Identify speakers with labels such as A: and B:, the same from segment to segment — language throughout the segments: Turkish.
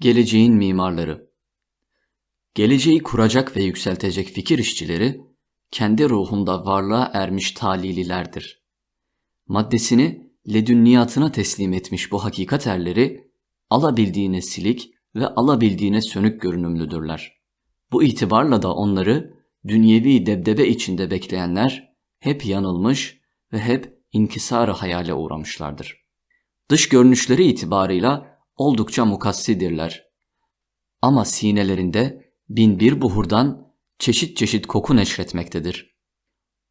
A: Geleceğin mimarları Geleceği kuracak ve yükseltecek fikir işçileri, kendi ruhunda varlığa ermiş talililerdir. Maddesini ledünniyatına teslim etmiş bu hakikat erleri, alabildiğine silik ve alabildiğine sönük görünümlüdürler. Bu itibarla da onları dünyevi debdebe içinde bekleyenler hep yanılmış ve hep inkisar hayale uğramışlardır. Dış görünüşleri itibarıyla oldukça mukassidirler. Ama sinelerinde bin bir buhurdan çeşit çeşit koku neşretmektedir.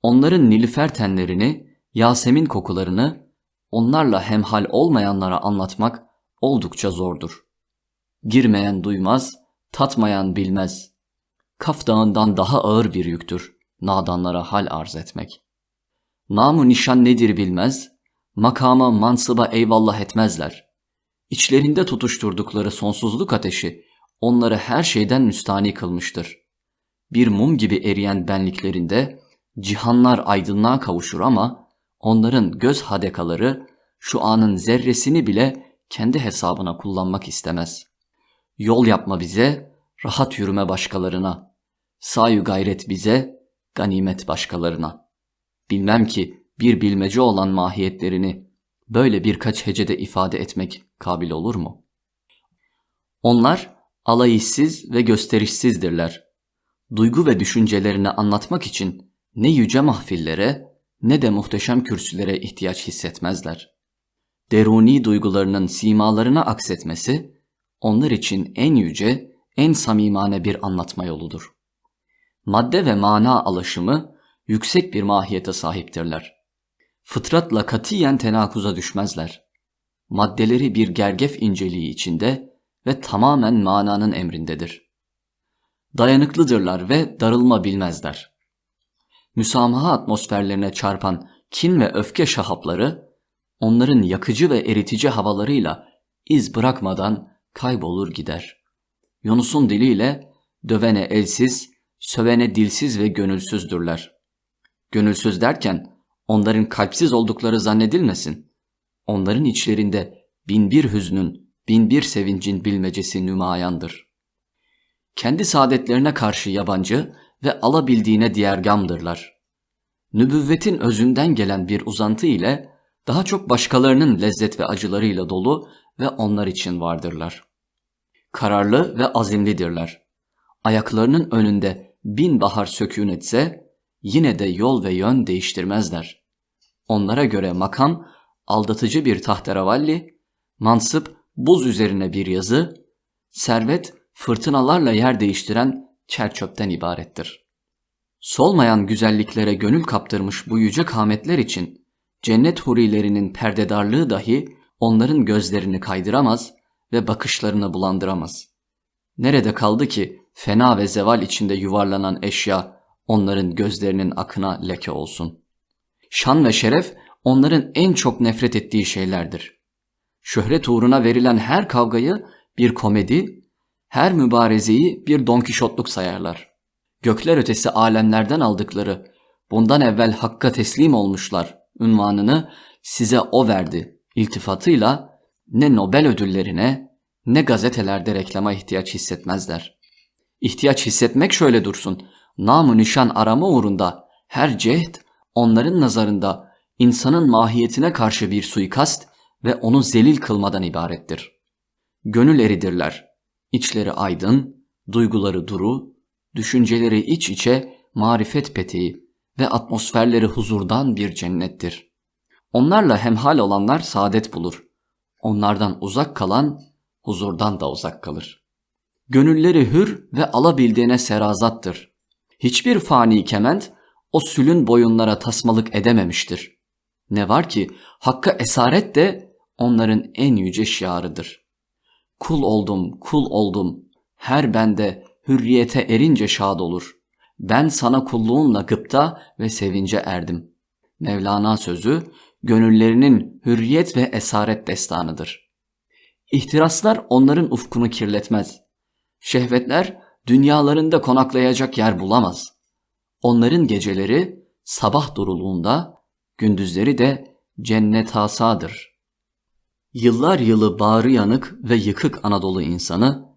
A: Onların nilüfer tenlerini, Yasemin kokularını onlarla hemhal olmayanlara anlatmak oldukça zordur. Girmeyen duymaz, tatmayan bilmez. Kaf dağından daha ağır bir yüktür nadanlara hal arz etmek. Namu nişan nedir bilmez, makama mansıba eyvallah etmezler. İçlerinde tutuşturdukları sonsuzluk ateşi onları her şeyden müstani kılmıştır. Bir mum gibi eriyen benliklerinde cihanlar aydınlığa kavuşur ama onların göz hadekaları şu anın zerresini bile kendi hesabına kullanmak istemez. Yol yapma bize, rahat yürüme başkalarına. Sayu gayret bize, ganimet başkalarına. Bilmem ki bir bilmece olan mahiyetlerini böyle birkaç hecede ifade etmek kabil olur mu? Onlar alayişsiz ve gösterişsizdirler. Duygu ve düşüncelerini anlatmak için ne yüce mahfillere ne de muhteşem kürsülere ihtiyaç hissetmezler. Deruni duygularının simalarına aksetmesi onlar için en yüce, en samimane bir anlatma yoludur. Madde ve mana alaşımı yüksek bir mahiyete sahiptirler. Fıtratla katiyen tenakuza düşmezler. Maddeleri bir gergef inceliği içinde ve tamamen mananın emrindedir. Dayanıklıdırlar ve darılma bilmezler. Müsamaha atmosferlerine çarpan kin ve öfke şahapları, onların yakıcı ve eritici havalarıyla iz bırakmadan kaybolur gider. Yunus'un diliyle dövene elsiz, sövene dilsiz ve gönülsüzdürler. Gönülsüz derken onların kalpsiz oldukları zannedilmesin. Onların içlerinde bin bir hüznün, bin bir sevincin bilmecesi nümayandır. Kendi saadetlerine karşı yabancı ve alabildiğine diğergamdırlar. Nübüvvetin özünden gelen bir uzantı ile daha çok başkalarının lezzet ve acılarıyla dolu ve onlar için vardırlar. Kararlı ve azimlidirler. Ayaklarının önünde bin bahar sökün etse yine de yol ve yön değiştirmezler. Onlara göre makam aldatıcı bir tahterevalli, mansıp buz üzerine bir yazı, servet fırtınalarla yer değiştiren çerçöpten ibarettir. Solmayan güzelliklere gönül kaptırmış bu yüce kametler için cennet hurilerinin perdedarlığı dahi onların gözlerini kaydıramaz ve bakışlarını bulandıramaz. Nerede kaldı ki fena ve zeval içinde yuvarlanan eşya onların gözlerinin akına leke olsun. Şan ve şeref onların en çok nefret ettiği şeylerdir. Şöhret uğruna verilen her kavgayı bir komedi, her mübarezeyi bir donkişotluk sayarlar. Gökler ötesi alemlerden aldıkları, bundan evvel hakka teslim olmuşlar ünvanını size o verdi iltifatıyla ne Nobel ödüllerine ne gazetelerde reklama ihtiyaç hissetmezler. İhtiyaç hissetmek şöyle dursun, namı nişan arama uğrunda her cehd onların nazarında insanın mahiyetine karşı bir suikast ve onu zelil kılmadan ibarettir. Gönül eridirler. İçleri aydın, duyguları duru, düşünceleri iç içe marifet peteği ve atmosferleri huzurdan bir cennettir. Onlarla hemhal olanlar saadet bulur. Onlardan uzak kalan huzurdan da uzak kalır. Gönülleri hür ve alabildiğine serazattır. Hiçbir fani kement o sülün boyunlara tasmalık edememiştir. Ne var ki hakka esaret de onların en yüce şiarıdır. Kul oldum, kul oldum, her bende hürriyete erince şad olur. Ben sana kulluğunla gıpta ve sevince erdim. Mevlana sözü gönüllerinin hürriyet ve esaret destanıdır. İhtiraslar onların ufkunu kirletmez. Şehvetler dünyalarında konaklayacak yer bulamaz. Onların geceleri sabah duruluğunda, gündüzleri de cennet hasadır. Yıllar yılı bağrı yanık ve yıkık Anadolu insanı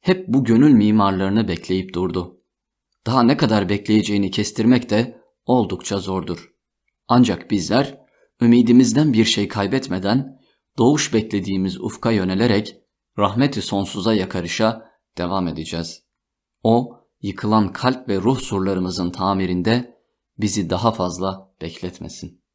A: hep bu gönül mimarlarını bekleyip durdu. Daha ne kadar bekleyeceğini kestirmek de oldukça zordur. Ancak bizler ümidimizden bir şey kaybetmeden doğuş beklediğimiz ufka yönelerek rahmeti sonsuza yakarışa devam edeceğiz. O yıkılan kalp ve ruh surlarımızın tamirinde bizi daha fazla bekletmesin.